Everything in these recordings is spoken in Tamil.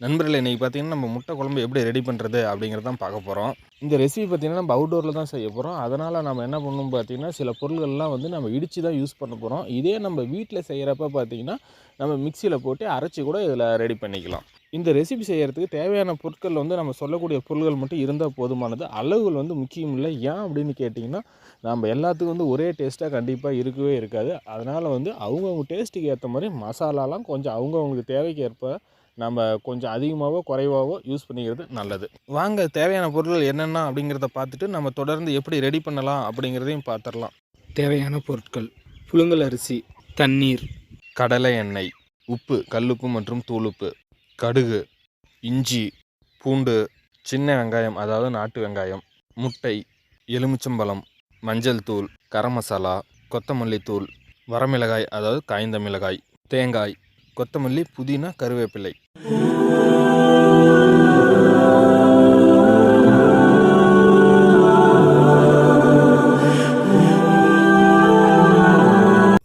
நண்பர்கள் இன்றைக்கி பார்த்தீங்கன்னா நம்ம முட்டை குழம்பு எப்படி ரெடி பண்ணுறது அப்படிங்கிறது தான் பார்க்க போகிறோம் இந்த ரெசிபி பார்த்தீங்கன்னா நம்ம அவுட்டோரில் தான் செய்ய போகிறோம் அதனால் நம்ம என்ன பண்ணணும் பார்த்தீங்கன்னா சில பொருள்கள்லாம் வந்து நம்ம இடித்து தான் யூஸ் பண்ண போகிறோம் இதே நம்ம வீட்டில் செய்கிறப்ப பார்த்தீங்கன்னா நம்ம மிக்சியில் போட்டு அரைச்சி கூட இதில் ரெடி பண்ணிக்கலாம். இந்த ரெசிபி செய்கிறதுக்கு தேவையான பொருட்கள் வந்து நம்ம சொல்லக்கூடிய பொருள்கள் மட்டும் இருந்தால் போதுமானது. அளவுகள் வந்து முக்கியம் இல்லை. ஏன் அப்படின்னு கேட்டிங்கன்னா நம்ம எல்லாத்துக்கும் வந்து ஒரே டேஸ்ட்டாக கண்டிப்பாக இருக்கவே இருக்காது. அதனால் வந்து அவங்கவுங்க டேஸ்ட்டுக்கு ஏற்ற மாதிரி மசாலாலாம் கொஞ்சம் அவங்கவுங்களுக்கு தேவைக்கு ஏற்ப நம்ம கொஞ்சம் அதிகமாகவோ குறைவாகவோ யூஸ் பண்ணிக்கிறது நல்லது. வாங்க தேவையான பொருட்கள் என்னென்ன அப்படிங்கிறத பார்த்துட்டு நம்ம தொடர்ந்து எப்படி ரெடி பண்ணலாம் அப்படிங்கிறதையும் பார்த்துடலாம். தேவையான பொருட்கள். புழுங்கல் அரிசி தண்ணீர் கடலை எண்ணெய் உப்பு கல்லுப்பு மற்றும் தூளுப்பு கடுகு இஞ்சி பூண்டு சின்ன வெங்காயம் அதாவது நாட்டு வெங்காயம் முட்டை எலுமிச்சம்பழம் மஞ்சள் தூள் கரம் மசாலா கொத்தமல்லி தூள் வரமிளகாய் அதாவது காய்ந்த மிளகாய் தேங்காய் கொத்தமல்லி புதினா கருவேப்பிலை.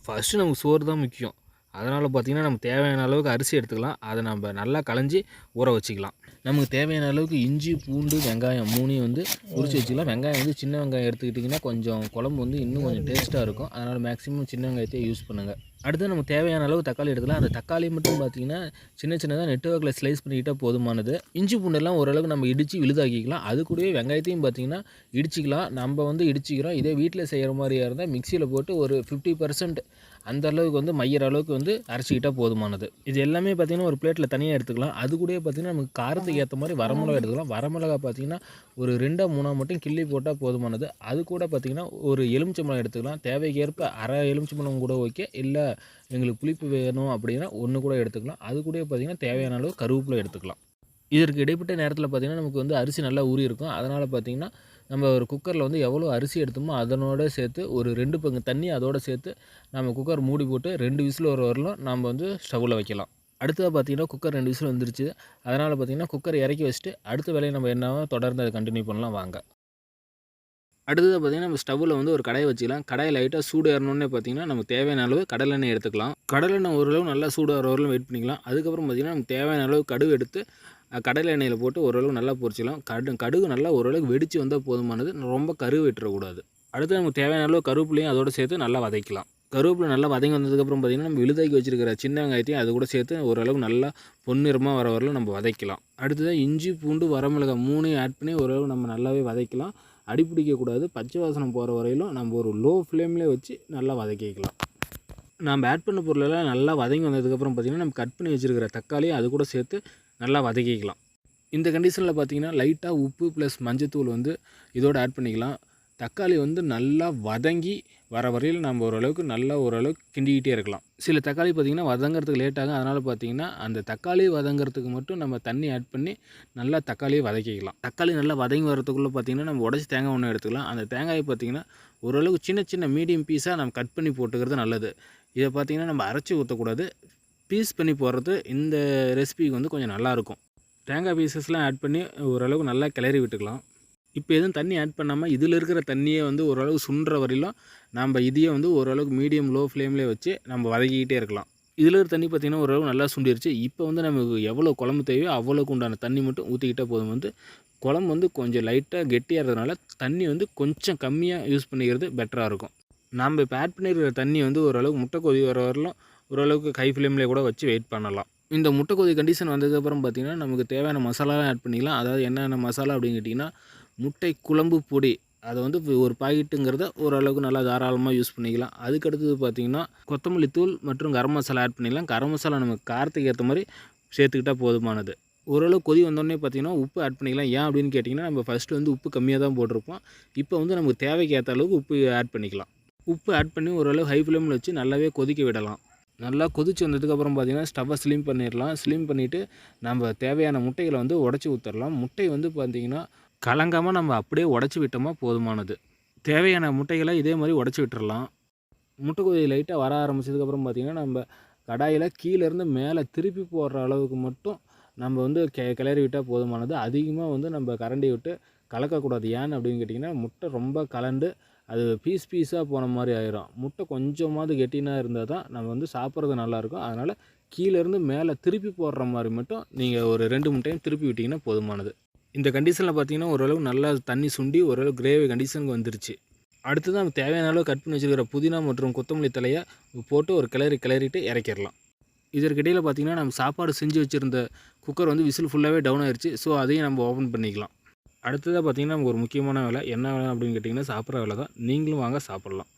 ஃபஸ்ட்டு நமக்கு சோறு தான் முக்கியம். அதனால் பார்த்திங்கன்னா நம்ம தேவையான அளவுக்கு அரிசி எடுத்துக்கலாம். அதை நம்ம நல்லா களைஞ்சி ஊற வச்சுக்கலாம். நமக்கு தேவையான அளவுக்கு இஞ்சி பூண்டு வெங்காயம் மூணையும் வந்து உரிச்சு வச்சுக்கலாம். வெங்காயம் வந்து சின்ன வெங்காயம் எடுத்துக்கிட்டிங்கன்னா கொஞ்சம் குழம்பு வந்து இன்னும் கொஞ்சம் டேஸ்ட்டாக இருக்கும். அதனால் மேக்ஸிமம் சின்ன வெங்காயத்தையே யூஸ் பண்ணுங்கள் அடுத்து நமக்கு தேவையான அளவு தக்காளி எடுக்கலாம் அந்த தக்காளி மட்டும் பார்த்திங்கன்னா சின்ன சின்னதாக நெட்ஒர்க்கில் ஸ்லைஸ் பண்ணிக்கிட்டால் போதுமானது. இஞ்சி பூண்டெல்லாம் ஓரளவுக்கு நம்ம இடித்து விழுதாக்கிக்கலாம். அது கூடவே வெங்காயத்தையும் பார்த்திங்கன்னா இடிச்சிக்கலாம். நம்ம வந்து இடிச்சிக்கிறோம். இதே வீட்டில் செய்கிற மாதிரியா இருந்தால் மிக்சியில் போட்டு ஒரு ஃபிஃப்டி பர்சன்ட் அந்த அளவுக்கு வந்து மையிற அளவுக்கு வந்து அரைச்சிக்கிட்டால் போதுமானது. இது எல்லாமே பார்த்திங்கன்னா ஒரு பிளேட்டில் தனியாக எடுத்துக்கலாம். அது கூடயே பார்த்திங்கன்னா நமக்கு காரத்துக்கு ஏற்ற மாதிரி வரமிளகா எடுத்துக்கலாம். வரமிளகா பார்த்திங்கன்னா ஒரு ரெண்டாக மூணாக மட்டும் கிள்ளி போட்டால் போதுமானது. அது கூட பார்த்திங்கன்னா ஒரு எலுமிச்சம்பழம் எடுத்துக்கலாம். தேவைக்கு ஏற்ப அரை எலுமிச்சம்பழம் கூட ஓகே. இல்லை எங்களுக்கு புளிப்பு வேணும் அப்படின்னா ஒன்று கூட எடுத்துக்கலாம். அது கூட பார்த்திங்கன்னா தேவையான அளவு கருவேப்பிலை எடுத்துக்கலாம். இதற்கு இடைப்பட்ட நேரத்தில் பார்த்திங்கன்னா நமக்கு வந்து அரிசி நல்லா ஊறி இருக்கும். அதனால் பார்த்திங்கன்னா நம்ம ஒரு குக்கரில் வந்து எவ்வளோ அரிசி எடுத்தோமோ அதனோட சேர்த்து ஒரு ரெண்டு பங்கு தண்ணி அதோட சேர்த்து நம்ம குக்கர் மூடி போட்டு ரெண்டு விசில் ஒரு வரலும் நம்ம வந்து ஸ்டவ்வில் வைக்கலாம். அடுத்ததாக பார்த்தீங்கன்னா குக்கர் ரெண்டு விசில் வந்துருச்சு. அதனால் பார்த்தீங்கன்னா குக்கர் இறக்கி வச்சுட்டு அடுத்த வேலையை நம்ம என்னவோ தொடர்ந்து அதை கண்டினியூ பண்ணலாம். வாங்க. அடுத்தது பார்த்திங்கன்னா நம்ம ஸ்டவ்வில் வந்து ஒரு கடையை வச்சுக்கலாம். கடையை லைட்டாக சூடு ஏறணுன்னே பார்த்தீங்கன்னா நமக்கு தேவையான அளவு கடலெண்ணெய் எடுத்துக்கலாம். கடலெண்ணெய் ஓரளவு நல்லா சூடு வர வரலும் வெயிட் பண்ணிக்கலாம். அதுக்கப்புறம் பார்த்திங்கன்னா நமக்கு தேவையான அளவு கடுகு எடுத்து கடலை எண்ணெயில் போட்டு ஓரளவு நல்லா பொரிச்சிக்கலாம் கடு கடுகு நல்லா ஓரளவுக்கு வெடித்து வந்தால் போதுமானது. ரொம்ப கருவு வெட்டுறக்கூடாது. அடுத்து நமக்கு தேவையான அளவு கருவேப்பிலையும் அதோட சேர்த்து நல்லா வதக்கலாம் கருவேப்பிலை நல்லா வதங்கி வந்ததுக்கப்புறம் பார்த்திங்கன்னா நம்ம விழுதாக்கி வச்சிருக்கிற சின்ன வெங்காயத்தையும் அது கூட சேர்த்து ஓரளவு நல்லா பொன்னிறமாக வர வரலும் நம்ம வதக்கலாம் அடுத்ததாக இஞ்சி பூண்டு வரமிளகாய் மூணையும் ஆட் பண்ணி ஓரளவு நம்ம நல்லாவே வதக்கலாம் அடிப்பிடிக்கக்கூடாது பச்சை வாசனம் போகிற வரையிலும் நம்ம ஒரு லோ ஃப்ளேம்லேயே வச்சு நல்லா வதக்கிக்கலாம். நம்ம ஆட் பண்ண பொருளெல்லாம் நல்லா வதங்கி வந்ததுக்கப்புறம் பார்த்திங்கன்னா நம்ம கட் பண்ணி வச்சுருக்கிற தக்காளி அது கூட சேர்த்து நல்லா வதக்கிக்கலாம். இந்த கண்டிஷனில் பார்த்தீங்கன்னா லைட்டாக உப்பு ப்ளஸ் மஞ்சத்தூள் வந்து இதோட ஆட் பண்ணிக்கலாம். தக்காளி வந்து நல்லா வதங்கி வர வரையில் நம்ம ஓரளவுக்கு நல்லா ஓரளவுக்கு கிண்டிக்கிட்டே இருக்கலாம். சில தக்காளி பார்த்திங்கன்னா வதங்கிறதுக்கு லேட் ஆகும். அதனால் பார்த்திங்கன்னா அந்த தக்காளி வதங்கிறதுக்கு மட்டும் நம்ம தண்ணி ஆட் பண்ணி நல்லா தக்காளியை வதக்கிக்கலாம். தக்காளி நல்லா வதங்கி வரதுக்குள்ளே பார்த்திங்கன்னா நம்ம உடச்சி தேங்காய் ஒன்று எடுத்துக்கலாம். அந்த தேங்காயை பார்த்திங்கன்னா ஓரளவுக்கு சின்ன சின்ன மீடியம் பீஸாக நம்ம கட் பண்ணி போட்டுக்கிறது நல்லது. இதை பார்த்திங்கன்னா நம்ம அரைச்சி ஊற்றக்கூடாது பீஸ் பண்ணி போடுறது இந்த ரெசிபிக்கு வந்து கொஞ்சம் நல்லாயிருக்கும் தேங்காய் பீசஸ்லாம் ஆட் பண்ணி ஓரளவுக்கு நல்லா கிளறி விட்டுக்கலாம். இப்போ எதுவும் தண்ணி ஆட் பண்ணாமல் இதில் இருக்கிற தண்ணியை வந்து ஓரளவு சுண்டுற வரையிலும் நம்ம இதையே வந்து ஓரளவுக்கு மீடியம் லோ ஃப்ளேம்லேயே வச்சு நம்ம வதக்கிக்கிட்டே இருக்கலாம். இதில் இருக்கிற தண்ணி பார்த்திங்கன்னா ஓரளவு நல்லா சுண்டிருச்சு. இப்போ வந்து நமக்கு எவ்வளோ குழம்பு தேவையோ அவ்வளோக்கு உண்டான தண்ணி மட்டும் ஊற்றிக்கிட்டே போதும். வந்து குழம்பு வந்து கொஞ்சம் லைட்டாக கெட்டியாக இருக்கிறதுனால தண்ணி வந்து கொஞ்சம் கம்மியாக யூஸ் பண்ணிக்கிறது பெட்டராக இருக்கும். நம்ம இப்போ ஆட் பண்ணியிருக்கிற தண்ணி வந்து ஓரளவுக்கு முட்டை கொதி வர வரலாம் ஓரளவுக்கு ஹை ஃப்ளேம்லேயே கூட வச்சு வெயிட் பண்ணலாம். இந்த முட்டை கொதி கண்டிஷன் வந்ததுக்கப்புறம் பார்த்திங்கன்னா நமக்கு தேவையான மசாலாலாம் ஆட் பண்ணிக்கலாம். அதாவது என்னென்ன மசாலா அப்படின்னு கேட்டிங்கன்னா முட்டை குழம்பு பொடி அதை வந்து ஒரு பாக்கெட்டுங்கிறத ஓரளவுக்கு நல்லா தாராளமாக யூஸ் பண்ணிக்கலாம். அதுக்கடுத்தது பார்த்திங்கன்னா கொத்தமல்லி தூள் மற்றும் கரம் மசாலா ஆட் பண்ணிக்கலாம் கரம் மசாலா நம்ம காரத்துக்கு ஏற்ற மாதிரி சேர்த்துக்கிட்டால் போதுமானது. ஓரளவு கொதி வந்தோடனே பார்த்திங்கன்னா உப்பு ஆட் பண்ணிக்கலாம். ஏன் அப்படின்னு கேட்டிங்கன்னா நம்ம ஃபஸ்ட்டு வந்து உப்பு கம்மியாக தான் போட்டிருப்போம். இப்போ வந்து நமக்கு தேவைக்கு ஏற்ற அளவுக்கு உப்பு ஆட் பண்ணிக்கலாம். உப்பு ஆட் பண்ணி ஓரளவு ஹை ஃப்ளேமில் வச்சு நல்லாவே கொதிக்க விடலாம். நல்லா கொதிச்சு வந்ததுக்கப்புறம் பார்த்திங்கன்னா ஸ்டவ்வை ஸ்லிம் பண்ணிடலாம். ஸ்லிம் பண்ணிவிட்டு நம்ம தேவையான முட்டைகளை வந்து உடச்சி ஊற்றிடலாம் முட்டை வந்து பார்த்திங்கன்னா கலங்காமல் நம்ம அப்படியே உடச்சி விட்டோமா போதுமானது. தேவையான முட்டைகளை இதே மாதிரி உடச்சி விட்டுறலாம். முட்டை லைட்டாக வர ஆரம்பிச்சதுக்கப்புறம் பார்த்திங்கன்னா நம்ம கடாயில் கீழேருந்து மேலே திருப்பி போடுற அளவுக்கு மட்டும் நம்ம வந்து கெ கிளறி விட்டால் போதுமானது. அதிகமாக வந்து நம்ம கரண்டி விட்டு கலக்கக்கூடாது. ஏன்னு அப்படின்னு கேட்டிங்கன்னா முட்டை ரொம்ப கலண்டு அது பீஸ் பீஸாக போன மாதிரி ஆயிரும். முட்டை கொஞ்சமாவது கெட்டினா இருந்தால் தான் நம்ம வந்து சாப்பிட்றது நல்லாயிருக்கும் அதனால் கீழேருந்து மேலே திருப்பி போடுற மாதிரி மட்டும் நீங்கள் ஒரு ரெண்டு மூணு டைம் திருப்பி விட்டிங்கன்னா போதுமானது. இந்த கண்டிஷனில் பார்த்தீங்கன்னா ஓரளவு நல்லா தண்ணி சுண்டி ஓரளவு கிரேவி கண்டிஷனுக்கு வந்துருச்சு. அடுத்து நம்ம தேவையான அளவு கட் பண்ணி வச்சுருக்கிற புதினா மற்றும் கொத்தமல்லி தலையை போட்டு ஒரு கிளறி கிளறிட்டு இறக்கிடலாம். இதற்கிடையில் பார்த்தீங்கன்னா நம்ம சாப்பாடு செஞ்சு வச்சுருந்த குக்கர் வந்து விசில் ஃபுல்லாகவே டவுன் ஆயிடுச்சு ஸோ அதையும் நம்ம ஓப்பன் பண்ணிக்கலாம். அடுத்ததாக பார்த்தீங்கன்னா நமக்கு ஒரு முக்கியமான வேலை. என்ன வேலை அப்படின்னு கேட்டிங்கன்னா சாப்பிட்ற வேலை தான் நீங்களும் வாங்க சாப்பிட்லாம்.